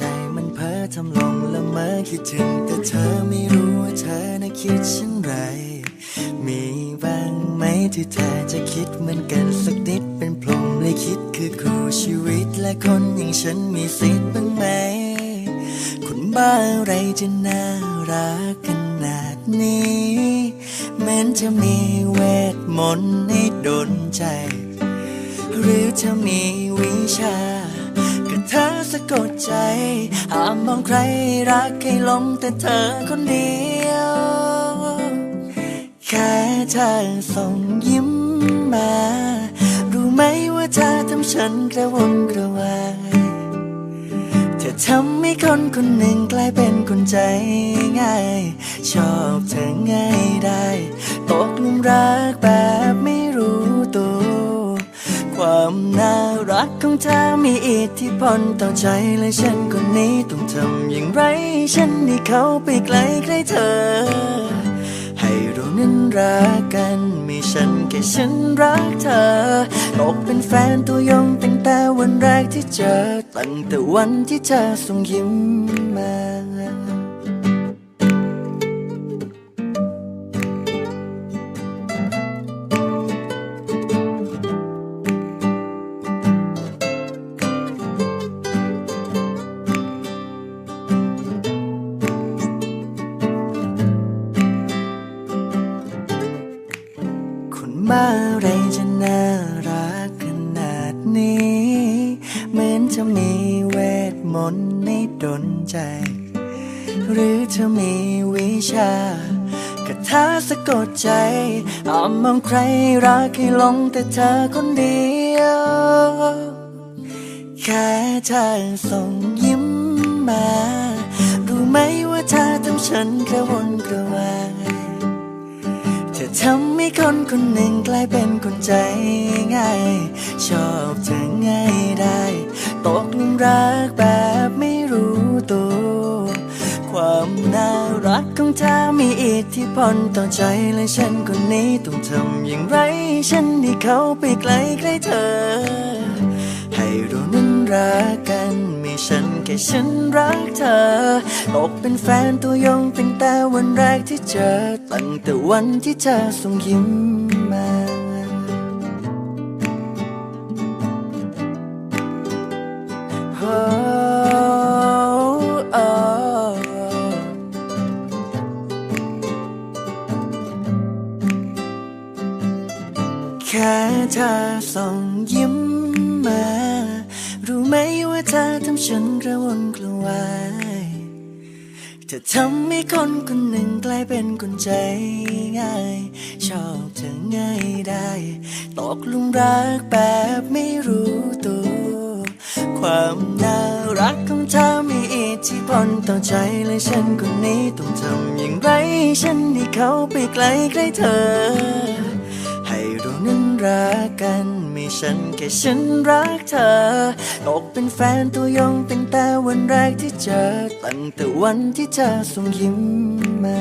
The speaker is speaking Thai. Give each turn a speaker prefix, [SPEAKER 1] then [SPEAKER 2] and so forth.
[SPEAKER 1] จมันเพ้อทำลงละเมอคิดถึง แต่เธอไม่รู้ว่าเธอน่ะคิดเช่นไร มีบ้างไหมที่เธอจะคิดเหมือนกันสักนิดเป็นพรหมลิขิตคือครูชีวิตและคนอย่างฉันมีสิทธิ์บ้างไหม คนบ้าอะไรจะน่ารักขนาดนี้แม้นจะมีเวทมนต์ให้ดนใจ หรือจะมีวิชา สะกดใจ ห้ามมองใครรักให้หลงแต่เธอคนเดียว แค่เธอส่งยิ้มมา รู้ไหมว่าเธอทำฉันกระวนกระวายเธอทำให้คนคนหนึ่งกลายเป็นคนใจง่าย ชอบเธอง่ายได้ตกหลุมรักแบบไม่รู้ตัว ความน่า กของเธอมีอิทธิพลต่อใจและฉันคนนี้ต้องทำอย่างไร ฉันให้เขาไปไกลใกล้เธอ ให้เรานั้นรักกันม่ฉันแค่ฉันรักเธอตกเป็นแฟนตัวยงตั้งแต่วันแรกที่เจอ ตั้งแต่วันที่เธอส่งยิ้มมา คนบ้าอะไรจะน่ารักขนาดนี้ เหมือนจะมีเวทมนต์ในดนใจ หรือจะมีวิชากระทาสะกดใจห้ามมองใครรักให้หลงแต่เธอคนเดียว แค่เธอส่งยิ้มมา รู้ไหมว่าเธอทำฉันกระวนกระวาย เธอทำให้คนคนหนึ่งกลายเป็นคนใจง่าย ชอบเธอง่ายได้ ตกหลุมรักแบบไม่รู้ตัว ความน่ารักของเธอมีอิทธิพลต่อใจและฉันคนนี้ต้องทำอย่างไร ฉันให้เขาไปไกลใกลเธอ ให้เรานั้นรักกันไม่ฉันแค่ฉันรักเธอตกเป็นแฟนตัวยงตั้งแต่วันแรกที่เจอตั้งแต่วันที่เธอส่งยิ้มมาโอ้แค่เธอส่งยิ้ม มา รู้ไหมว่าเธอทำฉันกระวนกระวายเธอทำให้คนคนหนึ่งกลายเป็นคนใจง่าย ชอบเธอง่ายได้ ตกหลุมรักแบบไม่รู้ตัว ความน่ารักของเธอมีอิทธิพลต่อใจและฉันคนนี้ต้องทำอย่างไร ฉันให้เขาไปไกลใกลเธอ ฉันแค่ฉันรักเธอตกเป็นแฟนตัวยงตั้งแต่วันแรกที่เจอ ตั้งแต่วันที่เธอส่งยิ้มมา